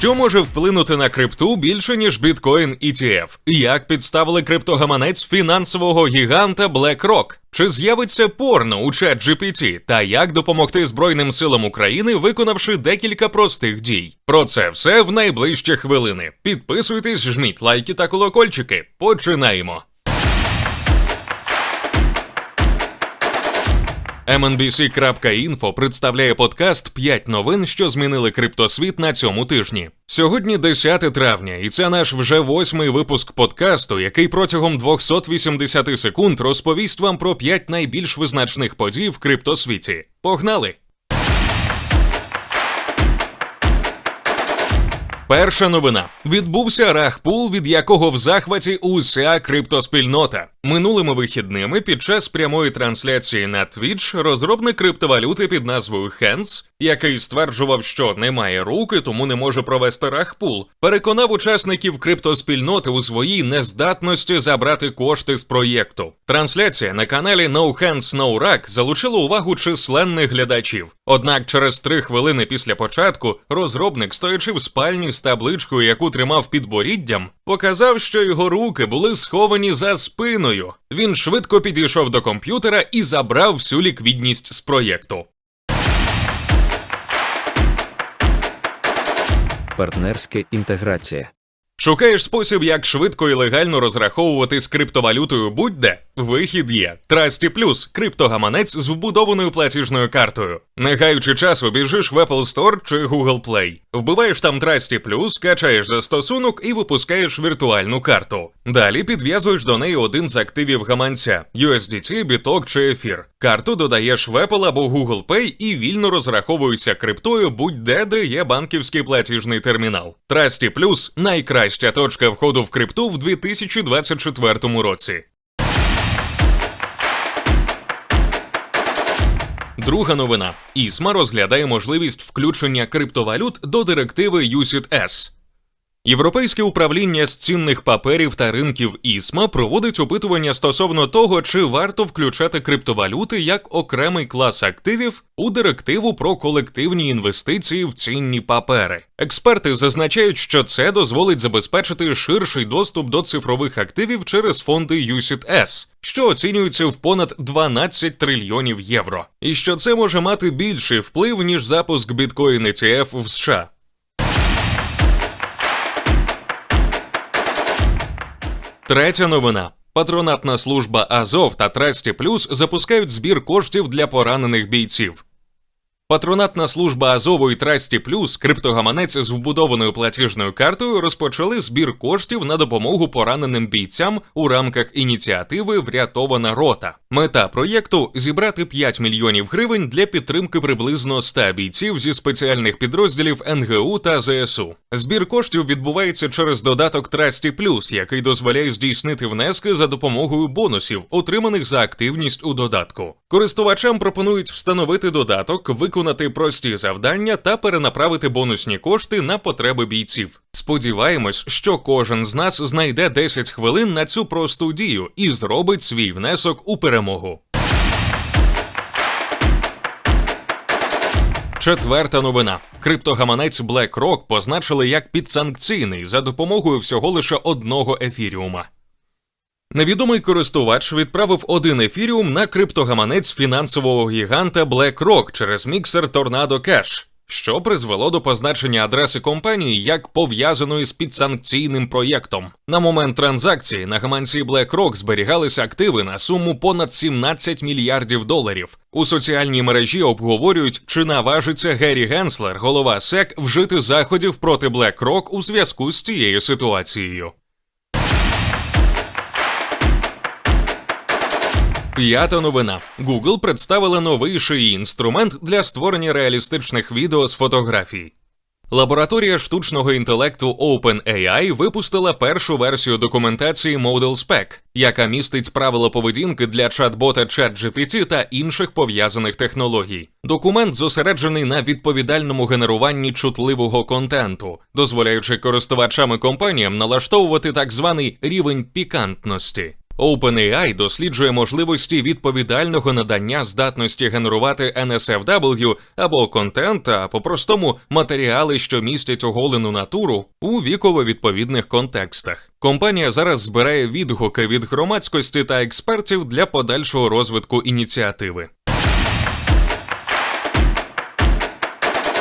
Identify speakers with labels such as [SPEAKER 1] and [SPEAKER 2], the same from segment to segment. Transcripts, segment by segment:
[SPEAKER 1] Що може вплинути на крипту більше ніж біткоін ETF? Як підставили криптогаманець фінансового гіганта BlackRock? Чи з'явиться порно у чат GPT? Та як допомогти Збройним силам України, виконавши декілька простих дій? Про це все в найближчі хвилини. Підписуйтесь, жміть лайки та колокольчики. Починаємо. MNBC.info представляє подкаст «5 новин, що змінили криптосвіт на цьому тижні. Сьогодні 10 травня, і це наш вже восьмий випуск подкасту, який протягом 280 секунд розповість вам про 5 найбільш визначних подій в криптосвіті. Погнали! Перша новина відбувся рахпул, від якого в захваті уся криптоспільнота. Минулими вихідними під час прямої трансляції на Twitch розробник криптовалюти під назвою Hands, який стверджував, що немає руки, тому не може провести рахпул, переконав учасників криптоспільноти у своїй нездатності забрати кошти з проєкту. Трансляція на каналі No Hands No Rack залучила увагу численних глядачів. Однак через три хвилини після початку розробник, стоячи в спальні з табличкою, яку тримав під боріддям, показав, що його руки були сховані за спиною. Він швидко підійшов до комп'ютера і забрав всю ліквідність з проєкту.
[SPEAKER 2] Партнерська інтеграція.
[SPEAKER 1] Шукаєш спосіб, як швидко і легально розраховувати з криптовалютою будь-де? Вихід є. Trusty Plus – криптогаманець з вбудованою платіжною картою. Не гаючи часу, біжиш в Apple Store чи Google Play. Вбиваєш там Trusty Plus, качаєш застосунок і випускаєш віртуальну карту. Далі підв'язуєш до неї один з активів гаманця USDT, біток чи ефір. Карту додаєш в Apple або Google Pay і вільно розраховуєшся криптою будь-де, де є банківський платіжний термінал. Trusty Plus – найкраща точка входу в крипту в 2024 році. Друга новина: ІСМА розглядає можливість включення криптовалют до директиви UCITS. Європейське управління з цінних паперів та ринків ІСМА проводить опитування стосовно того, чи варто включати криптовалюти як окремий клас активів у директиву про колективні інвестиції в цінні папери. Експерти зазначають, що це дозволить забезпечити ширший доступ до цифрових активів через фонди UCITS, що оцінюються в понад 12 трильйонів євро, і що це може мати більший вплив ніж запуск біткоін ETF в США. Третя новина. Патронатна служба Азов та Трасті Плюс запускають збір коштів для поранених бійців. Патронатна служба Азову і Трасті Плюс, криптогаманець з вбудованою платіжною картою, розпочали збір коштів на допомогу пораненим бійцям у рамках ініціативи Врятована рота. Мета проєкту зібрати 5 мільйонів гривень для підтримки приблизно 100 бійців зі спеціальних підрозділів НГУ та ЗСУ. Збір коштів відбувається через додаток Трасті Плюс, який дозволяє здійснити внески за допомогою бонусів, отриманих за активність у додатку. Користувачам пропонують встановити додаток, виконати прості завдання та перенаправити бонусні кошти на потреби бійців. Сподіваємось, що кожен з нас знайде 10 хвилин на цю просту дію і зробить свій внесок у перемогу. Четверта новина: криптогаманець BlackRock позначили як підсанкційний за допомогою всього лише одного ефіріума. Невідомий користувач відправив один ефіріум на криптогаманець фінансового гіганта BlackRock через міксер Tornado Cash, що призвело до позначення адреси компанії як пов'язаної з підсанкційним проєктом. На момент транзакції на гаманці BlackRock зберігалися активи на суму понад 17 мільярдів доларів. У соціальній мережі обговорюють, чи наважиться Геррі Генслер, голова SEC, вжити заходів проти BlackRock у зв'язку з цією ситуацією. П'ята новина. Google представила новий шиї інструмент для створення реалістичних відео з фотографій. Лабораторія штучного інтелекту OpenAI випустила першу версію документації Model Spec, яка містить правила поведінки для чат-бота ChatGPT та інших пов'язаних технологій. Документ зосереджений на відповідальному генеруванні чутливого контенту, дозволяючи користувачам і компаніям налаштовувати так званий рівень пікантності. OpenAI досліджує можливості відповідального надання здатності генерувати NSFW або контент, а по-простому матеріали, що містять оголену натуру у віково-відповідних контекстах. Компанія зараз збирає відгуки від громадськості та експертів для подальшого розвитку ініціативи.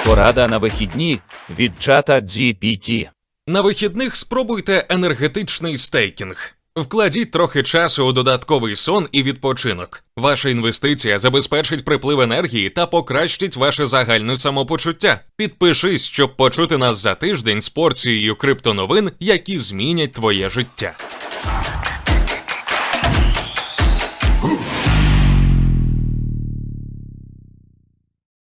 [SPEAKER 3] Порада на вихідні від чата GPT.
[SPEAKER 1] На вихідних спробуйте енергетичний стейкінг. Вкладіть трохи часу у додатковий сон і відпочинок. Ваша інвестиція забезпечить приплив енергії та покращить ваше загальне самопочуття. Підпишись, щоб почути нас за тиждень з порцією криптоновин, які змінять твоє життя.